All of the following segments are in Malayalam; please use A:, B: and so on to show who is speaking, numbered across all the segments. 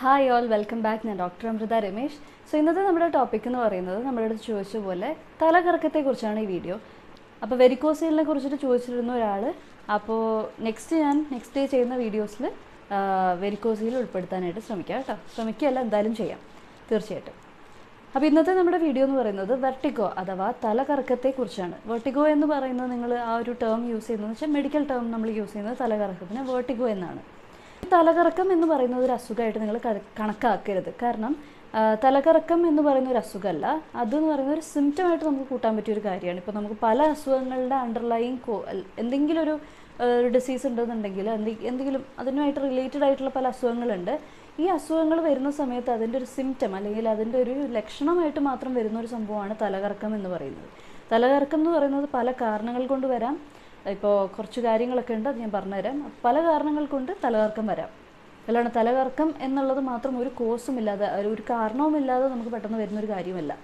A: ഹായ് ഓൾ വെൽക്കം ബാക്ക് ഞാൻ ഡോക്ടർ അമൃത രമേശ്. സോ ഇന്നത്തെ നമ്മുടെ ടോപ്പിക് എന്ന് പറയുന്നത് നമ്മുടെ അടുത്ത് ചോദിച്ച പോലെ തലകറക്കത്തെക്കുറിച്ചാണ് ഈ വീഡിയോ അപ്പോൾ വെരിക്കോസിലിനെ കുറിച്ചിട്ട് ചോദിച്ചിരുന്ന ഒരാൾ അപ്പോൾ നെക്സ്റ്റ് ഞാൻ നെക്സ്റ്റ് ഡേ ചെയ്യുന്ന വീഡിയോസിൽ വെരിക്കോസിയിൽ ഉൾപ്പെടുത്താനായിട്ട് ശ്രമിക്കാം കേട്ടോ. ശ്രമിക്കുകയല്ല എന്തായാലും ചെയ്യാം. തീർച്ചയായിട്ടും. അപ്പോൾ ഇന്നത്തെ നമ്മുടെ വീഡിയോ എന്ന് പറയുന്നത് വെർട്ടിഗോ അഥവാ തലകറക്കത്തെക്കുറിച്ചാണ്. വെർട്ടിഗോ എന്ന് പറയുന്നത് നിങ്ങൾ ആ ഒരു ടേം യൂസ് ചെയ്യുന്നത് വെച്ചാൽ മെഡിക്കൽ ടേം നമ്മൾ യൂസ് ചെയ്യുന്നത് തലകറക്കത്തിന് വെർട്ടിഗോ എന്നാണ്. തലകറക്കം എന്ന് പറയുന്നത് ഒരു അസുഖമായിട്ട് നിങ്ങൾ കണക്കാക്കരുത്. കാരണം തലകറക്കം എന്ന് പറയുന്ന ഒരു അസുഖമല്ല. അതെന്ന് പറയുന്ന ഒരു സിംറ്റമായിട്ട് നമുക്ക് കൂട്ടാൻ പറ്റിയ ഒരു കാര്യമാണ്. ഇപ്പോൾ നമുക്ക് പല അസുഖങ്ങളുടെ അണ്ടർലൈങ് കോ എന്തെങ്കിലും ഒരു ഒരു ഡിസീസ് ഉണ്ടെന്നുണ്ടെങ്കിൽ എന്തെ- എന്തെങ്കിലും അതിനുമായിട്ട് റിലേറ്റഡ് ആയിട്ടുള്ള പല അസുഖങ്ങളുണ്ട്. ഈ അസുഖങ്ങൾ വരുന്ന സമയത്ത് അതിന്റെ ഒരു സിംറ്റം അല്ലെങ്കിൽ അതിന്റെ ഒരു ലക്ഷണമായിട്ട് മാത്രം വരുന്ന ഒരു സംഭവമാണ് തലകറക്കം എന്ന് പറയുന്നത്. തലകറക്കം എന്ന് പറയുന്നത് പല കാരണങ്ങൾ കൊണ്ട് വരാം. ഇപ്പോൾ കുറച്ച് കാര്യങ്ങളൊക്കെ ഉണ്ട് അത് ഞാൻ പറഞ്ഞുതരാം. പല കാരണങ്ങൾ കൊണ്ട് തലകറക്കം വരാം. അല്ലാണ്ട് തലകറക്കം എന്നുള്ളത് മാത്രം ഒരു കോസും ഇല്ലാതെ ഒരു- ഒരു കാരണവുമില്ലാതെ നമുക്ക് പെട്ടെന്ന് വരുന്ന ഒരു കാര്യമല്ല.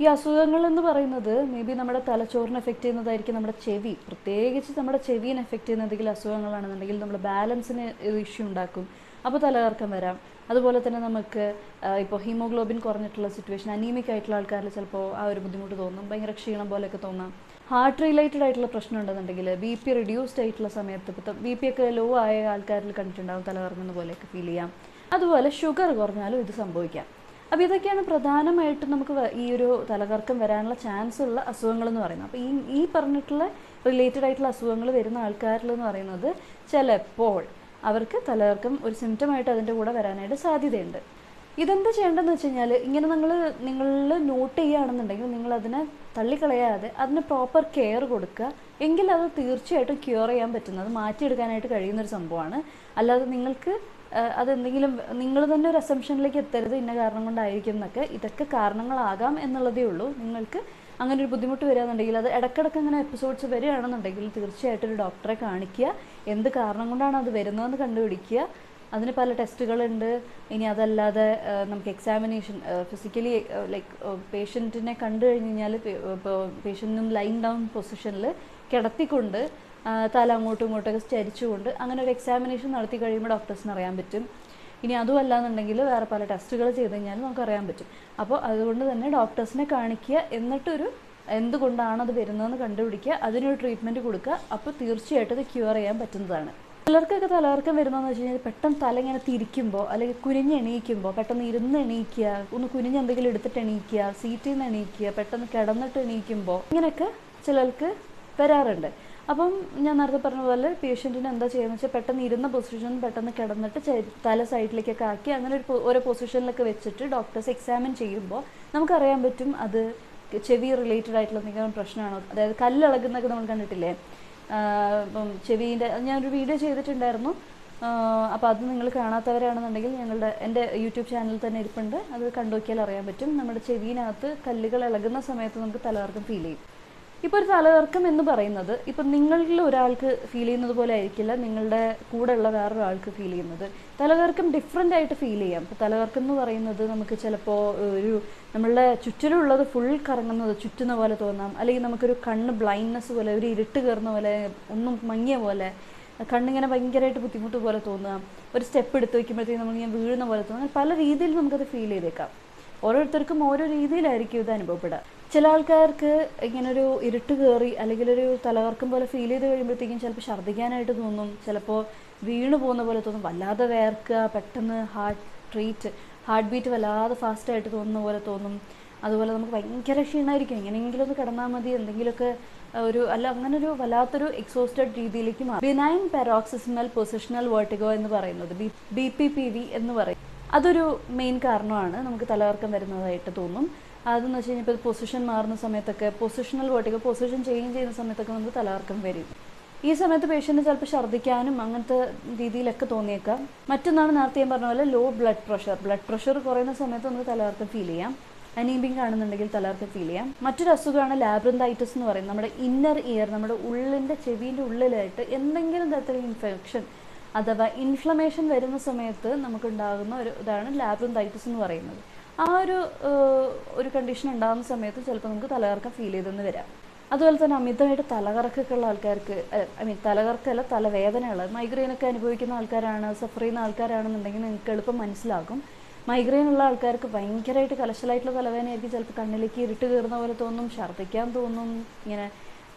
A: ഈ അസുഖങ്ങൾ എന്ന് പറയുന്നത് മേ ബി നമ്മുടെ തലച്ചോറിനെ എഫക്റ്റ് ചെയ്യുന്നതായിരിക്കും നമ്മുടെ ചെവി. പ്രത്യേകിച്ച് നമ്മുടെ ചെവിനെ എഫക്റ്റ് ചെയ്യുന്ന എന്തെങ്കിലും അസുഖങ്ങളാണെന്നുണ്ടെങ്കിൽ നമ്മുടെ ബാലൻസിന് ഇഷ്യൂ ഉണ്ടാക്കും. അപ്പോൾ തലകറക്കം വരാം. അതുപോലെ തന്നെ നമുക്ക് ഇപ്പോൾ ഹീമോഗ്ലോബിൻ കുറഞ്ഞിട്ടുള്ള സിറ്റുവേഷൻ അനീമിക് ആയിട്ടുള്ള ആൾക്കാരിൽ ചിലപ്പോൾ ആ ഒരു ബുദ്ധിമുട്ട് തോന്നും. ഭയങ്കര ക്ഷീണം പോലെയൊക്കെ തോന്നാം. ഹാർട്ട് റിലേറ്റഡ് ആയിട്ടുള്ള പ്രശ്നം ഉണ്ടെന്നുണ്ടെങ്കിൽ ബി പി റിഡ്യൂസ്ഡ് ആയിട്ടുള്ള സമയത്ത് ഇപ്പോൾ ബി പി ഒക്കെ ലോ ആയ ആൾക്കാരിൽ കണ്ടിട്ടുണ്ടാവും തലകറങ്ങുന്ന പോലെയൊക്കെ ഫീൽ ചെയ്യാം. അതുപോലെ ഷുഗർ കുറഞ്ഞാലും ഇത് സംഭവിക്കാം. അപ്പോൾ ഇതൊക്കെയാണ് പ്രധാനമായിട്ടും നമുക്ക് ഈ ഒരു തലകറക്കം വരാനുള്ള ചാൻസ് ഉള്ള അസുഖങ്ങൾ എന്ന് പറയുന്നത്. അപ്പോൾ ഈ ഈ പറഞ്ഞിട്ടുള്ള റിലേറ്റഡ് ആയിട്ടുള്ള അസുഖങ്ങൾ വരുന്ന ആൾക്കാരിൽ എന്ന് പറയുന്നത് ചിലപ്പോൾ അവർക്ക് തലകർക്കം ഒരു സിംറ്റമായിട്ട് അതിന്റെ കൂടെ വരാനായിട്ട് സാധ്യതയുണ്ട്. ഇതെന്താ ചെയ്യേണ്ടതെന്ന് വെച്ച് കഴിഞ്ഞാൽ ഇങ്ങനെ നിങ്ങൾ നിങ്ങൾ നോട്ട് ചെയ്യുകയാണെന്നുണ്ടെങ്കിൽ നിങ്ങൾ അതിനെ തള്ളിക്കളയാതെ അതിന് പ്രോപ്പർ കെയർ കൊടുക്കുക. എങ്കിൽ അത് തീർച്ചയായിട്ടും ക്യൂർ ചെയ്യാൻ പറ്റുന്നത് മാറ്റിയെടുക്കാനായിട്ട് കഴിയുന്നൊരു സംഭവമാണ്. അല്ലാതെ നിങ്ങൾക്ക് അതെന്തെങ്കിലും നിങ്ങൾ തന്നെ ഒരു അസംഷനിലേക്ക് എത്തരുത് ഇന്ന കാരണം കൊണ്ടായിരിക്കും എന്നൊക്കെ. ഇതൊക്കെ കാരണങ്ങളാകാം എന്നുള്ളതേ ഉള്ളൂ. നിങ്ങൾക്ക് അങ്ങനെ ഒരു ബുദ്ധിമുട്ട് വരികയാണെന്നുണ്ടെങ്കിൽ അത് ഇടയ്ക്കിടയ്ക്ക് അങ്ങനെ എപ്പിസോഡ്സ് വരികയാണെന്നുണ്ടെങ്കിൽ തീർച്ചയായിട്ടും ഒരു ഡോക്ടറെ കാണിക്കുക. എന്ത് കാരണം കൊണ്ടാണ് അത് വരുന്നതെന്ന് കണ്ടുപിടിക്കുക. അതിന് പല ടെസ്റ്റുകളുണ്ട്. ഇനി അതല്ലാതെ നമുക്ക് എക്സാമിനേഷൻ ഫിസിക്കലി ലൈക്ക് പേഷ്യന്റിനെ കണ്ടു കഴിഞ്ഞ് കഴിഞ്ഞാൽ പേഷ്യന്റിനും ലൈൻ ഡൗൺ പൊസിഷനിൽ കിടത്തിക്കൊണ്ട് തല അങ്ങോട്ടും ഇങ്ങോട്ടൊക്കെ ചരിച്ചുകൊണ്ട് അങ്ങനെ ഒരു എക്സാമിനേഷൻ നടത്തി കഴിയുമ്പോൾ ഡോക്ടേഴ്സിന് അറിയാൻ പറ്റും. ഇനി അതും അല്ലാന്നുണ്ടെങ്കിൽ വേറെ പല ടെസ്റ്റുകൾ ചെയ്ത് കഴിഞ്ഞാൽ നമുക്ക് അറിയാൻ പറ്റും. അപ്പോൾ അതുകൊണ്ട് തന്നെ ഡോക്ടേഴ്സിനെ കാണിക്കുക എന്നിട്ടൊരു എന്തുകൊണ്ടാണ് അത് വരുന്നതെന്ന് കണ്ടുപിടിക്കുക അതിനൊരു ട്രീറ്റ്മെന്റ് കൊടുക്കുക. അപ്പോൾ തീർച്ചയായിട്ടും അത് ക്യൂർ ചെയ്യാൻ പറ്റുന്നതാണ്. ചിലർക്കൊക്കെ തലകറക്കം വരുന്നതെന്ന് വെച്ച് കഴിഞ്ഞാൽ പെട്ടെന്ന് തല ഇങ്ങനെ തിരിക്കുമ്പോൾ അല്ലെങ്കിൽ കുനിഞ്ഞ് എണീക്കുമ്പോൾ പെട്ടെന്ന് ഇരുന്ന് എണീക്കുക ഒന്ന് കുനിഞ്ഞ് എന്തെങ്കിലും എടുത്തിട്ട് എണീക്കുക സീറ്റിൽ നിന്ന് എണീക്കുക പെട്ടെന്ന് കിടന്നിട്ട് എണീക്കുമ്പോൾ ഇങ്ങനെയൊക്കെ ചിലർക്ക് വരാറുണ്ട്. അപ്പം ഞാൻ നേരത്തെ പറഞ്ഞ പോലെ പേഷ്യന്റിന് എന്താ ചെയ്യുന്നത് വെച്ചാൽ പെട്ടെന്ന് ഇരുന്ന പൊസിഷൻ പെട്ടെന്ന് കിടന്നിട്ട് തല സൈഡിലേക്കൊക്കെ ആക്കി അങ്ങനെ ഒരു ഓരോ പൊസിഷനിലൊക്കെ വെച്ചിട്ട് ഡോക്ടേഴ്സ് എക്സാമിൻ ചെയ്യുമ്പോൾ നമുക്കറിയാൻ പറ്റും അത് ചെവി റിലേറ്റഡ് ആയിട്ടുള്ള എന്തെങ്കിലും പ്രശ്നമാണോ? അതായത് കല്ലിളകുന്നൊക്കെ നമ്മൾ കണ്ടിട്ടില്ലേ? ഇപ്പം ചെവീന്റെ ഞാനൊരു വീഡിയോ ചെയ്തിട്ടുണ്ടായിരുന്നു. അപ്പോൾ അത് നിങ്ങൾ കാണാത്തവരാണെന്നുണ്ടെങ്കിൽ ഞങ്ങളുടെ എന്റെ യൂട്യൂബ് ചാനലിൽ തന്നെ ഇരിപ്പുണ്ട്. അത് കണ്ടു നോക്കിയാൽ അറിയാൻ പറ്റും. നമ്മുടെ ചെവിനകത്ത് കല്ലുകൾ ഇളകുന്ന സമയത്ത് നമുക്ക് തലവർക്കം ഫീൽ ചെയ്യും. ഇപ്പോൾ ഒരു തലതർക്കം എന്ന് പറയുന്നത് ഇപ്പം നിങ്ങളിൽ ഒരാൾക്ക് ഫീൽ ചെയ്യുന്നത് പോലെ ആയിരിക്കില്ല നിങ്ങളുടെ കൂടെ ഉള്ള വേറൊരാൾക്ക് ഫീൽ ചെയ്യുന്നത്. തലതർക്കം ഡിഫറെന്റ് ആയിട്ട് ഫീൽ ചെയ്യാം. ഇപ്പോൾ തലതർക്കം എന്ന് പറയുന്നത് നമുക്ക് ചിലപ്പോൾ ഒരു നമ്മളുടെ ചുറ്റിലുള്ളത് ഫുൾ കറങ്ങുന്നത് ചുറ്റുന്ന പോലെ തോന്നാം. അല്ലെങ്കിൽ നമുക്കൊരു കണ്ണ് ബ്ലൈൻഡ്നെസ് പോലെ ഒരു ഇരുട്ട് കയറുന്ന പോലെ ഒന്നും മങ്ങിയ പോലെ കണ്ണിങ്ങനെ ഭയങ്കരമായിട്ട് ബുദ്ധിമുട്ട് പോലെ തോന്നുക ഒരു സ്റ്റെപ്പ് എടുത്ത് വയ്ക്കുമ്പോഴത്തേക്കും നമ്മളിങ്ങനെ വീഴുന്ന പോലെ തോന്നുക പല രീതിയിൽ നമുക്കത് ഫീൽ ചെയ്തേക്കാം. ഓരോരുത്തർക്കും ഓരോ രീതിയിലായിരിക്കും ഇത് അനുഭവപ്പെടുക. ചില ആൾക്കാർക്ക് ഇങ്ങനെ ഒരു ഇരുട്ട് കയറി അല്ലെങ്കിൽ ഒരു തലകർക്കം പോലെ ഫീൽ ചെയ്ത് കഴിയുമ്പോഴത്തേക്കും ചിലപ്പോൾ ഛർദ്ദിക്കാനായിട്ട് തോന്നും. ചിലപ്പോൾ വീണു പോകുന്ന പോലെ തോന്നും. വല്ലാതെ വേർക്കുക പെട്ടെന്ന് ഹാർട്ട് ട്രീറ്റ് ഹാർട്ട് ബീറ്റ് വല്ലാതെ ഫാസ്റ്റായിട്ട് തോന്നുന്ന പോലെ തോന്നും. അതുപോലെ നമുക്ക് ഭയങ്കര ക്ഷീണമായിരിക്കും എങ്ങനെയെങ്കിലും ഒന്ന് കിടന്നാൽ മതി. എന്തെങ്കിലുമൊക്കെ ഒരു അല്ല അങ്ങനെ ഒരു വല്ലാത്തൊരു എക്സോസ്റ്റഡ് രീതിയിലേക്ക് മാറും. ബിനൈൻ പാരോക്സിസ്മൽ പൊസിഷണൽ വേർട്ടിഗോ എന്ന് പറയുന്നത് B B P P V എന്ന് പറയും. അതൊരു മെയിൻ കാരണമാണ്. നമുക്ക് തലകറക്കം വരുന്നതായിട്ട് തോന്നും. അതെന്ന് വെച്ച് കഴിഞ്ഞാൽ ഇപ്പോൾ പൊസിഷൻ മാറുന്ന സമയത്തൊക്കെ പൊസിഷണൽ വോട്ടിക്ക് പൊസിഷൻ ചേഞ്ച് ചെയ്യുന്ന സമയത്തൊക്കെ നമുക്ക് തലകറക്കം വരും. ഈ സമയത്ത് പേഷ്യന്റ് ചിലപ്പോൾ ഛർദ്ദിക്കാനും അങ്ങനത്തെ രീതിയിലൊക്കെ തോന്നിയേക്കാം. മറ്റൊന്നാണ് നേരത്തെ ഞാൻ പറഞ്ഞ പോലെ low blood pressure blood pressure കുറയുന്ന സമയത്ത് നമുക്ക് തലകറക്കം ഫീൽ ചെയ്യാം. അനീബിങ് കാണുന്നുണ്ടെങ്കിൽ തലകറക്കം ഫീൽ ചെയ്യാം. മറ്റൊരു അസുഖമാണ് ലാബ്രന്തൈറ്റിസ് എന്ന് പറയുന്നത് നമ്മുടെ ഇന്നർ ഇയർ നമ്മുടെ ഉള്ളിന്റെ ചെവിന്റെ ഉള്ളിലായിട്ട് എന്തെങ്കിലും തരത്തിലുള്ള ഇൻഫെക്ഷൻ അഥവാ ഇൻഫ്ലമേഷൻ വരുന്ന സമയത്ത് നമുക്കുണ്ടാകുന്ന ഒരു ഇതാണ് ലാബ്രന്തൈറ്റിസ് എന്ന് പറയുന്നത്. ആ ഒരു ഒരു കണ്ടീഷൻ ഉണ്ടാകുന്ന സമയത്ത് ചിലപ്പോൾ നമുക്ക് തലകറക്കം ഫീൽ ചെയ്തെന്ന് വരാം. അതുപോലെ തന്നെ അമിതമായിട്ട് തലകറക്കൊക്കെ ഉള്ള ആൾക്കാർക്ക് ഐ മീൻ തലകറക്കല്ല തലവേദനകൾ മൈഗ്രെയിനൊക്കെ അനുഭവിക്കുന്ന ആൾക്കാരാണ് സഫർ ചെയ്യുന്ന ആൾക്കാരാണെന്നുണ്ടെങ്കിൽ നിങ്ങൾക്ക് എളുപ്പം മനസ്സിലാകും. മൈഗ്രെയിൻ ഉള്ള ആൾക്കാർക്ക് ഭയങ്കരമായിട്ട് കലശലായിട്ടുള്ള തലവേദനയായിരിക്കും ചിലപ്പോൾ കണ്ണിലേക്ക് ഇരുട്ട് കയറുന്ന പോലെ തോന്നും ഛർദ്ദിക്കാൻ തോന്നും ഇങ്ങനെ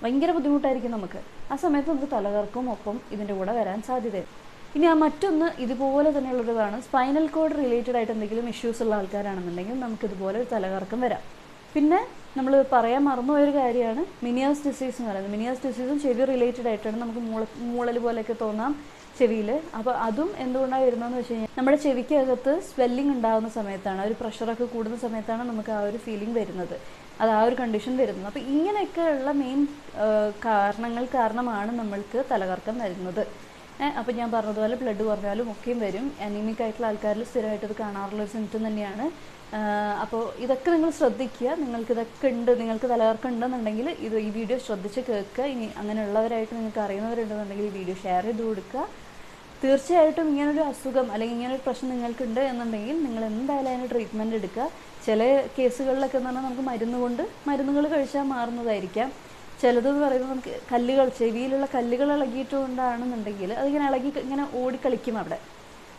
A: ഭയങ്കര ബുദ്ധിമുട്ടായിരിക്കും നമുക്ക്. ആ സമയത്ത് നമുക്ക് തലകർക്കും ഒപ്പം ഇതിന്റെ കൂടെ വരാൻ സാധ്യതയുണ്ട്. ഇനി ആ മറ്റൊന്ന് ഇതുപോലെ തന്നെയുള്ളതാണ് സ്പൈനൽ കോഡ് റിലേറ്റഡ് ആയിട്ട് എന്തെങ്കിലും ഇഷ്യൂസ് ഉള്ള ആൾക്കാരാണെന്നുണ്ടെങ്കിൽ നമുക്ക് ഇതുപോലെ ഒരു തലകറക്കം വരാം. പിന്നെ നമ്മൾ പറയാൻ മറന്നുപോയൊരു കാര്യമാണ് മിനിയാസ് ഡിസീസ് എന്ന് പറയുന്നത്. മിനിയാസ് ഡിസീസും ചെവി റിലേറ്റഡ് ആയിട്ടാണ് നമുക്ക് മൂള മൂളൽ പോലെയൊക്കെ തോന്നാം ചെവിയിൽ അപ്പോൾ അതും എന്തുകൊണ്ടാണ് വരുന്നതെന്ന് വെച്ച് കഴിഞ്ഞാൽ നമ്മുടെ ചെവിക്കകത്ത് സ്വെല്ലിംഗ് ഉണ്ടാകുന്ന സമയത്താണ് ഒരു പ്രഷറൊക്കെ കൂടുന്ന സമയത്താണ് നമുക്ക് ആ ഒരു ഫീലിംഗ് വരുന്നത്. അത് ആ ഒരു കണ്ടീഷൻ വരുന്നത്. അപ്പോൾ ഇങ്ങനെയൊക്കെയുള്ള മെയിൻ കാരണങ്ങൾ കാരണമാണ് നമ്മൾക്ക് തലകറക്കം വരുന്നത്. അപ്പോൾ ഞാൻ പറഞ്ഞതുപോലെ ബ്ലഡ് കുറഞ്ഞാലും ഒക്കെയും വരും. അനീമിക് ആയിട്ടുള്ള ആൾക്കാരിൽ സ്ഥിരമായിട്ട് ഇത് കാണാറുള്ള ഒരു സിംറ്റം തന്നെയാണ്. അപ്പോൾ ഇതൊക്കെ നിങ്ങൾ ശ്രദ്ധിക്കുക. നിങ്ങൾക്ക് ഇതൊക്കെ ഉണ്ട് നിങ്ങൾക്ക് തലകർക്കുണ്ടെന്നുണ്ടെങ്കിൽ ഇത് ഈ വീഡിയോ ശ്രദ്ധിച്ച് കേൾക്കുക. ഇനി അങ്ങനെയുള്ളവരായിട്ട് നിങ്ങൾക്ക് അറിയുന്നവരുണ്ടെന്നുണ്ടെങ്കിൽ ഈ വീഡിയോ ഷെയർ ചെയ്ത് കൊടുക്കുക. തീർച്ചയായിട്ടും ഇങ്ങനൊരു അസുഖം അല്ലെങ്കിൽ ഇങ്ങനൊരു പ്രശ്നം നിങ്ങൾക്കുണ്ട് എന്നുണ്ടെങ്കിൽ നിങ്ങൾ എന്തായാലും അതിന് ട്രീറ്റ്മെന്റ് എടുക്കുക. ചില കേസുകളിലൊക്കെ എന്ന് പറഞ്ഞാൽ നമുക്ക് മരുന്ന് കൊണ്ട് മരുന്നുകൾ കഴിച്ചാൽ മാറുന്നതായിരിക്കാം. ചിലതെന്ന് പറയുമ്പോൾ നമുക്ക് കല്ലുകൾ ചെവിയിലുള്ള കല്ലുകൾ ഇളകിയിട്ടുകൊണ്ടാണെന്നുണ്ടെങ്കിൽ അതിങ്ങനെ ഇളകി ഇങ്ങനെ ഓടിക്കളിക്കും അവിടെ.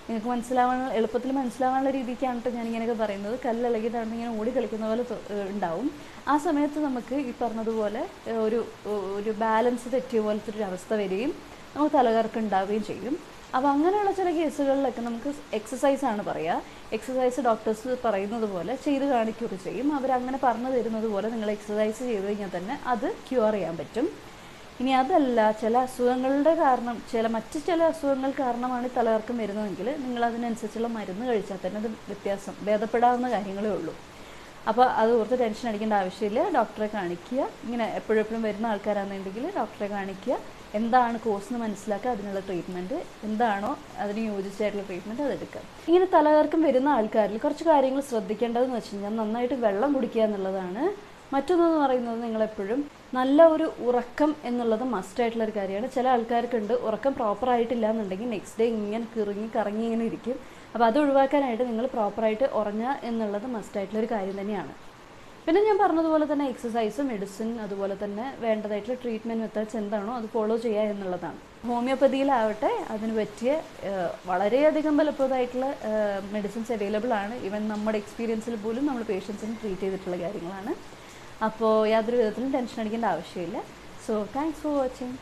A: നിങ്ങൾക്ക് മനസ്സിലാവാനുള്ള എളുപ്പത്തിൽ മനസ്സിലാവാനുള്ള രീതിക്കാണ് ഞാൻ ഇങ്ങനെയൊക്കെ പറയുന്നത്. കല്ല് ഇളകിയതാണ് ഇങ്ങനെ ഓടി കളിക്കുന്ന പോലെ ഉണ്ടാവും. ആ സമയത്ത് നമുക്ക് ഈ പറഞ്ഞതുപോലെ ഒരു ഒരു ബാലൻസ് തെറ്റിയ പോലത്തെ ഒരു അവസ്ഥ വരികയും നമുക്ക് തലകറക്കം ഉണ്ടാവുകയും ചെയ്യും. അപ്പോൾ അങ്ങനെയുള്ള ചില കേസുകളിലൊക്കെ നമുക്ക് എക്സസൈസ് ആണ് പറയുക എക്സസൈസ് ഡോക്ടേഴ്സ് പറയുന്നത് പോലെ ചെയ്ത് കാണിക്കുകയൊക്കെ ചെയ്യും. അവരങ്ങനെ പറഞ്ഞു തരുന്നത് പോലെ നിങ്ങൾ എക്സസൈസ് ചെയ്ത് കഴിഞ്ഞാൽ തന്നെ അത് ക്യൂർ ചെയ്യാൻ പറ്റും. ഇനി അതല്ല ചില അസുഖങ്ങളുടെ കാരണം ചില മറ്റ് ചില അസുഖങ്ങൾ കാരണമാണ് തലകർക്കം വരുന്നതെങ്കിൽ നിങ്ങൾ അതിനനുസരിച്ചുള്ള മരുന്ന് കഴിച്ചാൽ തന്നെ അത് വ്യത്യാസം ഭേദപ്പെടാവുന്ന കാര്യങ്ങളേ ഉള്ളൂ. അപ്പോൾ അത് ഓർത്ത് ടെൻഷൻ അടിക്കേണ്ട ആവശ്യമില്ല. ഡോക്ടറെ കാണിക്കുക. ഇങ്ങനെ എപ്പോഴും എപ്പോഴും വരുന്ന ആൾക്കാരാണെന്നുണ്ടെങ്കിൽ ഡോക്ടറെ കാണിക്കുക. എന്താണ് കോസ് എന്ന് മനസ്സിലാക്കുക. അതിനുള്ള ട്രീറ്റ്മെന്റ് എന്താണോ അതിന് യോജിച്ചായിട്ടുള്ള ട്രീറ്റ്മെന്റ് അതെടുക്കുക ഇങ്ങനെ തലകർക്കം വരുന്ന ആൾക്കാരിൽ കുറച്ച് കാര്യങ്ങൾ ശ്രദ്ധിക്കേണ്ടതെന്ന് വെച്ച് കഴിഞ്ഞാൽ നന്നായിട്ട് വെള്ളം കുടിക്കുക എന്നുള്ളതാണ്. മറ്റൊന്നെന്ന് പറയുന്നത് നിങ്ങളെപ്പോഴും നല്ല ഒരു ഉറക്കം എന്നുള്ളത് മസ്റ്റ് ആയിട്ടുള്ള ഒരു കാര്യമാണ്. ചില ആൾക്കാർക്കുണ്ട് ഉറക്കം പ്രോപ്പർ ആയിട്ടില്ല എന്നുണ്ടെങ്കിൽ നെക്സ്റ്റ് ഡേ ഇങ്ങനെ കിറങ്ങി കറങ്ങി ഇങ്ങനെ ഇരിക്കും. അപ്പോൾ അത് ഒഴിവാക്കാനായിട്ട് നിങ്ങൾ പ്രോപ്പറായിട്ട് ഉറങ്ങുക എന്നുള്ളത് മസ്റ്റായിട്ടുള്ളൊരു കാര്യം തന്നെയാണ്. പിന്നെ ഞാൻ പറഞ്ഞതുപോലെ തന്നെ എക്സസൈസ് മെഡിസിൻ അതുപോലെ തന്നെ വേണ്ടതായിട്ടുള്ള ട്രീറ്റ്മെന്റ് മെത്തേഡ്സ് എന്താണോ അത് ഫോളോ ചെയ്യുക എന്നുള്ളതാണ്. ഹോമിയോപ്പതിയിലാവട്ടെ അതിന് പറ്റിയ വളരെയധികം ഫലപ്രദമായിട്ടുള്ള മെഡിസിൻസ് അവൈലബിൾ ആണ്. ഈവൻ നമ്മുടെ എക്സ്പീരിയൻസിൽ പോലും നമ്മൾ പേഷ്യൻസിന് ട്രീറ്റ് ചെയ്തിട്ടുള്ള കാര്യങ്ങളാണ്. അപ്പോൾ യാതൊരു വിധത്തിലും ടെൻഷൻ അടിക്കേണ്ട ആവശ്യമില്ല. So thanks for watching